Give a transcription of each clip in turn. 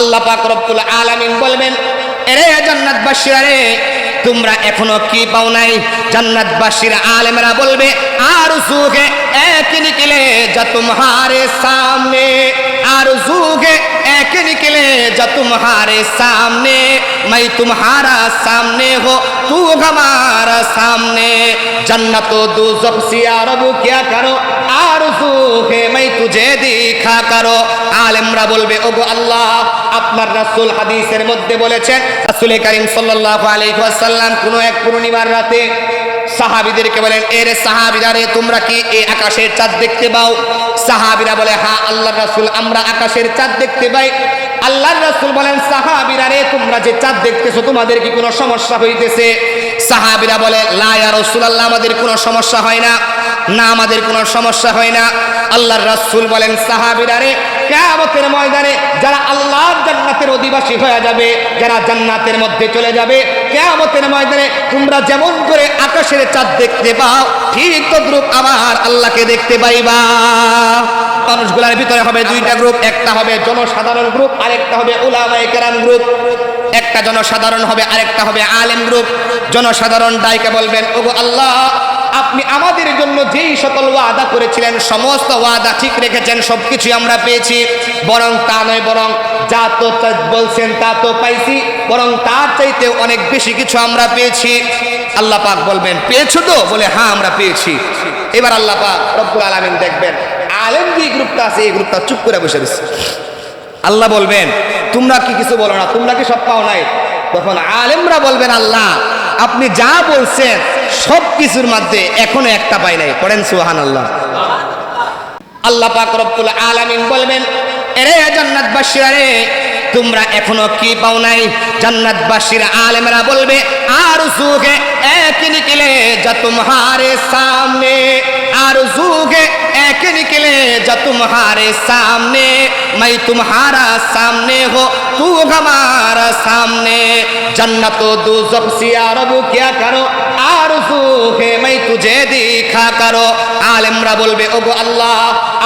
আল্লাহ পাক রব্বুল আলামিন বলবেন এরে জান্নাতবাসীরা রে তোমরা এখনো কি পাও নাই জান্নাতবাসীর আলেমরা বলবে আর সুখে এক নিকলে যা তোমারে সামনে আর সুখে এক निकले जब तुम्हारे सामने मैं तुम्हारा सामने हो तू हमारा सामने जन्नत दो जख्सिया रब क्या करो आरज़ू মধ্যে বলেছেন রাসুল করিম সাল্লাহ এক পূর্ণিমার রাতে সাহাবিদেরকে বলেন, এর সাহাবিরা রে, তোমরা কি এই আকাশের চাঁদ দেখতে পাও? সাহাবিরা বলে হ্যাঁ, হা আল্লাহ রাসুল, আমরা আকাশের চাঁদ দেখতে পাই। আল্লাহ রাসুল বলেন, সাহাবিরা রে, তোমরা যে চাঁদ দেখতেছো, তোমাদের কি কোনো সমস্যা হইতেছে? সাহাবিরা বলে, লা ইয়া রাসূলুল্লাহ, আমাদের কোনো সমস্যা হয় না। না, আমাদের কোনো সমস্যা হয় না। আল্লাহর রাসূল বলেন, সাহাবিরা রে, কিয়ামতের ময়দানে যারা আল্লাহ জান্নাতের অধিবাসী হয়ে যাবে, যারা জান্নাতের মধ্যে চলে যাবে, কিয়ামতের ময়দানে তোমরা যেমন করে আকাশের চাঁদ দেখতে পাও, ঠিক তদ্রূপ আমার আল্লাহকে দেখতে পাইবা। মানুষগুলোর ভিতরে হবে দুইটা গ্রুপ, একটা হবে জনসাধারণ গ্রুপ, আরেকটা হবে উলামায়ে কেরাম গ্রুপ। একটা জনসাধারণ হবে, আরেকটা হবে আলেম গ্রুপ। জনসাধারণ ডাইকে বলবেন, ওগো আল্লাহ, আপনি আমাদের জন্য যেই সকল ওয়াদা করেছিলেন, সমস্ত ওয়াদা ঠিক রেখেছেন সবকিছু আমরা পেয়েছি। বরং তা নয়, বরং যা তো বলছেন, তা তো পাইছি। বরং তার চাইতে অনেক বেশি কিছু আমরা পেয়েছি। আল্লাহ পাক বলবেন, পেয়েছ তো? বলে হ্যাঁ আমরা পেয়েছি। এবার আল্লাহ পাক রব্বুল আলামিন দেখবেন, আলেম যে গ্রুপটা আছে, এই গ্রুপটা চুপ করে বসে রয়েছে। আল্লাহ বলবেন তোমরা কি কিছু বলো না? তোমরা কি সব পাও নাই? তখন আলেমরা বলবেন, আল্লাহ, আপনি যা বলছেন সব কিছুর মধ্যে এখনও একটা পাই নাই। পড়েন সুহান আল্লাহ আল্লাহ পাক রব্বুল আলামিন বলবেন, এরে জান্নাতবাসীরা রে, তোমরা এখনও কি পাও নাই? জান্নাতবাসীর আলেমরা বলবে, আর সুখে এক নিকলে যা তোমারে সামনে, আর সুখে এক निकले जब तुम्हारे सामने मैं तुम्हारा सामने हो तू हमारा सामने जन्नत दो जख्सिया रब क्या करो आरज़ू है मैं तुझे दिखा करो আলেমরা বলবে ওগো আল্লাহ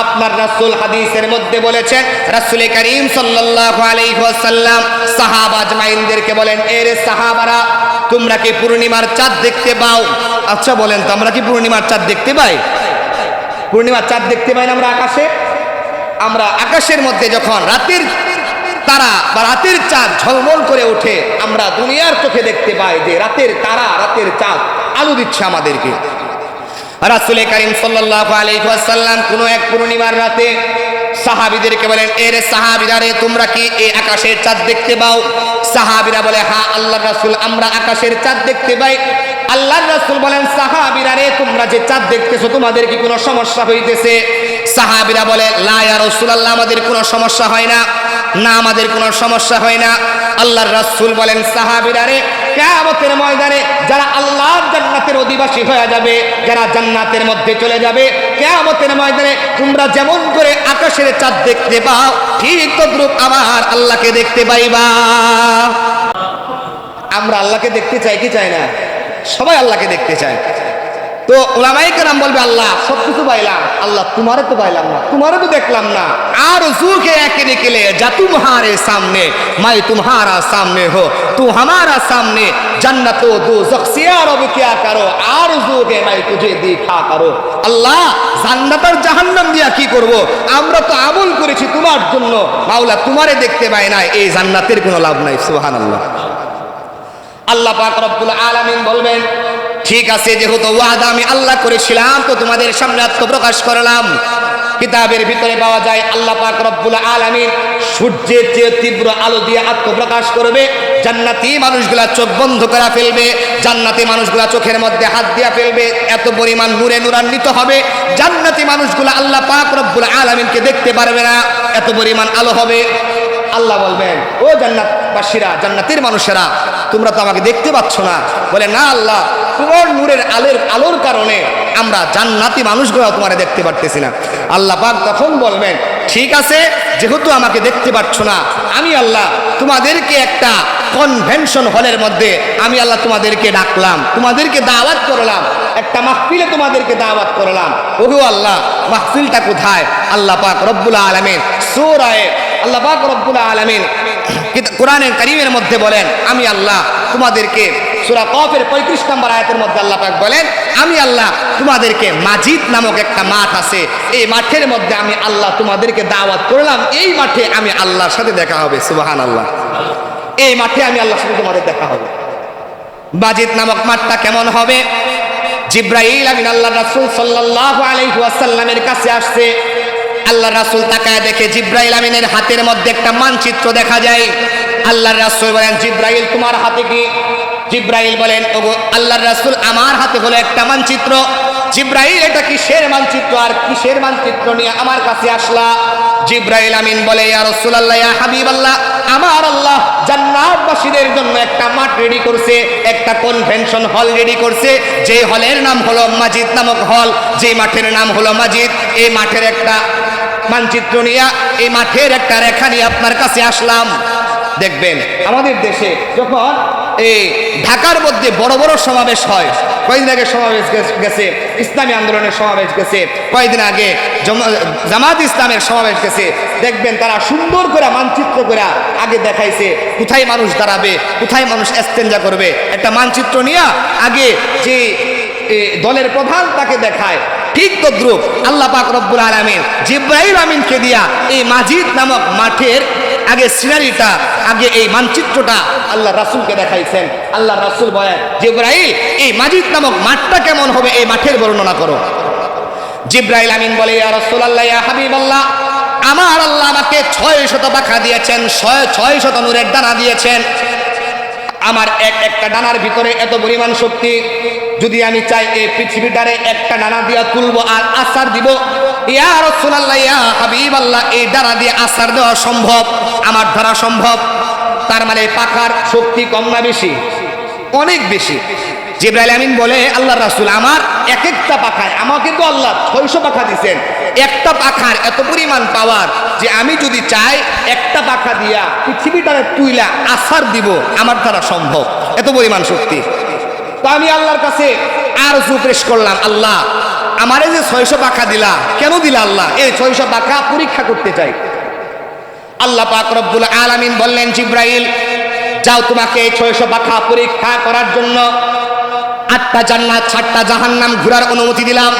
আপনার রাসূল হাদিসের মধ্যে বলেছেন রাসূল করিম সাল্লাল্লাহু আলাইহি ওয়াসাল্লাম সাহাবা আজমাইনদেরকে বলেন এর সাহাবারা তোমরা কি পূর্ণিমার চাঁদ দেখতে পাও আচ্ছা বলেন তো আমরা কি পূর্ণিমার চাঁদ দেখতে পাই পূর্ণিমার চাঁদ দেখতে পাই না আমরা আকাশে। আমরা আকাশের মধ্যে যখন রাতের তারা বা রাতের চাঁদ ঝলমল করে ওঠে, আমরা দুনিয়ার চোখে দেখতে পাই যে রাতের তারা, রাতের চাঁদ আলো দিচ্ছে আমাদেরকে। রাসুল করিম সাল্লাল্লাহু আলাইহি ওয়াসাল্লাম কোনো এক পূর্ণিমার রাতে সাহাবীদেরকে বলেন এর সাহাবীরা রে, তোমরা কি এই আকাশের চাঁদ দেখতে পাও? সাহাবীরা বলে হ্যাঁ আল্লাহর রাসূল, আমরা আকাশের চাঁদ দেখতে পাই। আল্লাহর রাসূল বলেন, সাহাবীরা রে, তোমরা যে চাঁদ দেখতেছো, তোমাদের কি কোনো সমস্যা হইতেছে? সাহাবীরা বলে, লা ইয়া রাসূলুল্লাহ, আমাদের কোনো সমস্যা হয় না। না, আমাদের কোনো সমস্যা হয় না। আল্লাহর রাসূল বলেন, সাহাবীরা রে, কিয়ামতের ময়দানে যারা আল্লাহর জান্নাতের অধিবাসী হয়ে যাবে, যারা জান্নাতের মধ্যে চলে যাবে, কিয়ামতের ময়দানে তোমরা যেমন করে আকাশের চাঁদ দেখতে পাও, ঠিক তদ্রূপ আমার আল্লাহকে দেখতে পাইবা। আমরা আল্লাহকে দেখতে চাই কি চাই না? সবাই আল্লাহকে দেখতে চায়। তো ওলামাইকে নাম বলবে, আল্লাহ সব কিছু পাইলাম। আল্লাহ, তোমারে তো পাইলাম না, তোমারে তো দেখলাম না। আর জুকে একে নিকলে, যা তুমহারে সামনে, মাই তুমহারা সামনে হো, তু হামারা সামনে, জান্নাত ও দু জকসিয়া রব কিয়া করো, আর জুকে মাই তুঝে দেখা করো। আল্লাহ জান্নাত আর জাহান্নাম দিয়া কি করব? আমরা তো আমল করেছি তোমার জন্য। মাওলা, তোমারে দেখতে পাই না এই জান্নাতের কোনো লাভ নাই, সুবহানাল্লাহ। আল্লাহ পাক রব্বুল আলামিন বলবেন, ঠিক আছে, যেহেতু ওয়াদা আমি আল্লাহ করেছিলাম, তো তোমাদের সামনে আত্মপ্রকাশ করলাম। কিতাবের ভিতরে পাওয়া যায়, আল্লাহ পাক রব্বুল আলামিন সূর্যের যে তীব্র আলো দিয়ে আত্মপ্রকাশ করবে, জান্নাতি মানুষগুলা চোখ বন্ধ করে ফেলবে, জান্নাতি মানুষগুলা চোখের মধ্যে হাত দিয়া ফেলবে, এত পরিমাণ নূরে নূরান্বিত হবে, জান্নাতি মানুষগুলা আল্লাহ পাক রব্বুল আলামিনকে দেখতে পারবে না, এত পরিমাণ আলো হবে। আল্লাহ বলবেন, ও জান্নাতবাসীরা, জান্নাতের মানুষেরা, তোমরা তো আমাকে দেখতে পাচ্ছ না। বলে, না আল্লাহ, তোমার নূরের আলোর আলোর কারণে আমরা জান্নাতি মানুষগুলো তোমার দেখতে পারতেছি না। আল্লাহ পাক তখন বলবেন, ঠিক আছে, যেহেতু আমাকে দেখতে পাচ্ছ না, আমি আল্লাহ তোমাদেরকে একটা কনভেনশন হলের মধ্যে আমি আল্লাহ তোমাদেরকে ডাকলাম, তোমাদেরকে দাওয়াত করলাম, একটা মাহফিলে তোমাদেরকে দাওয়াত করলাম। ওগো আল্লাহ, মাহফিলটা কোথায়? আল্লাহ পাক রব্বুল আলমিন সুরায়, আল্লাহ পাক রব্বুল আলামিন কোরআনের কারিমের মধ্যে বলেন, আমি আল্লাহ তোমাদেরকে সূরা কফের পঁয়ত্রিশ নম্বর আয়াতের মধ্যে আল্লাহ পাক বলেন, আমি আল্লাহ তোমাদেরকে মাজিদ নামক একটা মাঠ আছে, এই মাঠের মধ্যে আমি আল্লাহ তোমাদেরকে দাওয়াত করলাম, এই মাঠে আমি আল্লাহর সাথে দেখা হবে। সুবাহান আল্লাহ এই মাঠে আমি আল্লাহর সাথে তোমাদের দেখা হবে। মাজিদ নামক মাঠটা কেমন হবে? জিব্রাহিল আমিন আল্লাহ রাসূল সাল্লাল্লাহু আলাইহি ওয়াসাল্লামের কাছে আসছে। আল্লাহ রাসুল তাকায় দেখে জিব্রাহিল আমিনের হাতের মধ্যে একটা মানচিত্র দেখা যায়। আল্লাহ রাসুল বলেন জিব্রাহিল তোমার হাতে কি? জিব্রাইল বলেন, ওগো আল্লাহ রাসূল আমার হাতে হলো একটা মানচিত্র। জিব্রাইল, এটা কিসের মানচিত্র আর কিসের মানচিত্র নিয়ে আমার কাছে আসলা? জিব্রাইল আমিন বলে, ইয়া রাসূলুল্লাহ, ইয়া হাবিবাল্লাহ, আমার আল্লাহ জান্নাতবাসীদের জন্য একটা মাঠ রেডি করছে, একটা কনভেনশন হল রেডি করছে। যে হলের নাম হলো মাজিদ নামক হল, যে মাঠের নাম হলো মাজিদ। এই মাঠের একটা মানচিত্র নিয়ে, এই মাঠের একটা রেখা নিয়ে আপনার কাছে আসলাম। দেখবেন, আমাদের দেশে যখন এই ঢাকার মধ্যে বড় বড় সমাবেশ হয়, কয়েকদিন আগে সমাবেশ গেছে ইসলামী আন্দোলনের সমাবেশ গেছে, কয়েকদিন আগে জমা- জামাত ইসলামের সমাবেশ গেছে, দেখবেন তারা সুন্দর করে মানচিত্র করে আগে দেখাইছে, কোথায় মানুষ দাঁড়াবে, কোথায় মানুষ এস্তেঞ্জা করবে, একটা মানচিত্র নিয়ে আগে যে দলের প্রধান তাকে দেখায়। ঠিক তদ্রুপ আল্লাহ পাক রব্বুল আলমিন জিব্রাহিম আমিনকে দিয়া এই মাজিদ নামক মাঠের আগে সিনারিটা, আগে এই মানচিত্রটা আল্লাহ রাসূলকে দেখাইছেন। আল্লাহ রাসূল বলেন, জিব্রাইল, এই মাজিদ নামক মাঠটা কেমন হবে এই মাঠের বর্ণনা করো। জিব্রাইল আমিন বলে, ইয়া রাসূলুল্লাহ, ইয়া হাবিবাল্লাহ, আমার আল্লাহ আমাকে ছয় শত পাখা দিয়েছেন, ছয় ছয় শত নূরের দানা দিয়েছেন। আমার এক একটা ডানার ভিতরে এত পরিমাণ শক্তি, যদি আমি চাই এই পৃথিবীটারে একটা ডানা দিয়া তুলবো আর আসার দিব ইয়া রাসূলুল্লাহ, ইয়া এই ডানা দিয়ে আসার দেওয়া সম্ভব, আমার দ্বারা সম্ভব। তার মানে পাখার শক্তি কম না বেশি? অনেক বেশি। জিব্রাইল আমিন বলে আল্লাহ রাসূল, আমার এক একটা পাখায়, আমাকে তো আল্লাহ ছয়শো পাখা দিছেন একটা পাখার এত পরিমাণ পাওয়ার যে আমি যদি চাই, একটা পাখা দিয়া পৃথিবীটারে তুইলা আসার দিব, আমার দ্বারা সম্ভব। এত পরিমাণ শক্তি। তো আমি আল্লাহর কাছে আর পেশ করলাম, আল্লাহ, আমারে যে ছয়শো পাখা দিলা, কেন দিলা আল্লাহ? এই ছয়শো পাখা পরীক্ষা করতে চাই। আল্লাহ পাক রব্বুল আলামিন বললেন, জিব্রাইল, যাও তোমাকে এই ছয়শো পাখা পরীক্ষা করার জন্য আটটা জান্নাত, সাতটা জাহান্নাম ঘোরার অনুমতি দিলাম।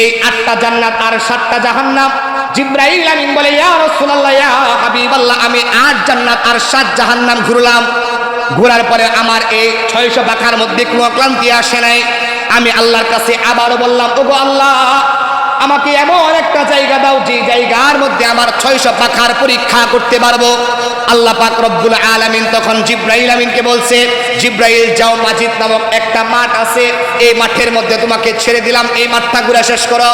এই আটটা জান্নাত আর সাতটা জাহান্নাম, জিব্রাইল আমিন বলে, ইয়া রাসূলুল্লাহ, ইয়া হাবিবাল্লাহ, আমি আট জান্নাত আর সাত জাহান্নাম ঘুরলাম। ঘোরার পরে আমার এই ছয়শো পাখার মধ্যে কোনো ক্লান্তি আসে নাই। আমি আল্লাহর কাছে আবারও বললাম, ওগো আল্লাহ, আমাকে এমন একটা জায়গা দাও যে জায়গার মধ্যে আমার ছয়শো পাখার পরীক্ষা করতে পারব। আল্লাহ পাক রব্বুল আলামিন তখন জিব্রাইল আমিনকে বলছে, জিব্রাইল, যাও মাজিদ নামক একটা মাঠ আছে, এই মাঠের মধ্যে তোমাকে ছেড়ে দিলাম, এই মাঠটা ঘুরে শেষ করো।